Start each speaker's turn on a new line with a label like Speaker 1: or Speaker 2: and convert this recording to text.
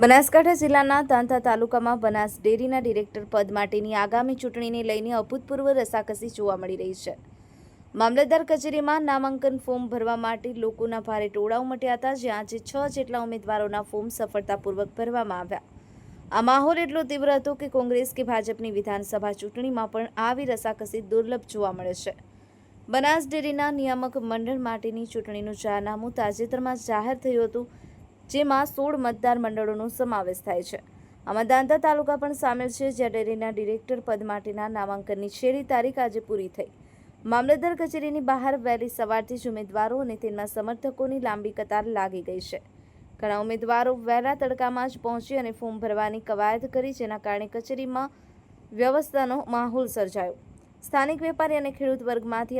Speaker 1: બનાસકાંઠા જિલ્લાના તાંતા તાલુકામાં બનાસ ડેરીના ડિરેક્ટર પદ માટેની આગામી ચૂંટણીને લઈને અભૂતપૂર્વ રસાકસી જોવા મળી રહી છે. મામલતદાર કચેરીમાં નામાંકન ફોર્મ ભરવા માટે લોકોના ભારે ટોળા ઉમટ્યા હતા, જ્યાં આજે છ જેટલા ઉમેદવારોના ફોર્મ સફળતાપૂર્વક ભરવામાં આવ્યા. આ માહોલ એટલો તીવ્ર હતો કે કોંગ્રેસ કે ભાજપની વિધાનસભા ચૂંટણીમાં પણ આવી રસાકસી દુર્લભ જોવા મળે છે. બનાસ ડેરીના નિયામક મંડળ માટેની ચૂંટણીનું જાહેરનામું તાજેતરમાં જાહેર થયું હતું. જેમાં સોળ મતદાર મંડળોનો સમાવેશ થાય છે. આમાં દાંતા તાલુકા પણ સામેલ છે, જ્યાં ડેરીના ડિરેક્ટર પદ માટેના નામાંકનની છેલ્લી તારીખ આજે પૂરી થઈ. મામલતદાર કચેરીની બહાર વહેલી સવારથી જ ઉમેદવારો અને તેમના સમર્થકોની લાંબી કતાર લાગી ગઈ છે. ઘણા ઉમેદવારો વહેલા તડકામાં જ પહોંચી અને ફોર્મ ભરવાની કવાયત કરી, જેના કારણે કચેરીમાં વ્યવસ્થાનો માહોલ સર્જાયો. સ્થાનિક વેપારી અને ખેડૂત વર્ગમાંથી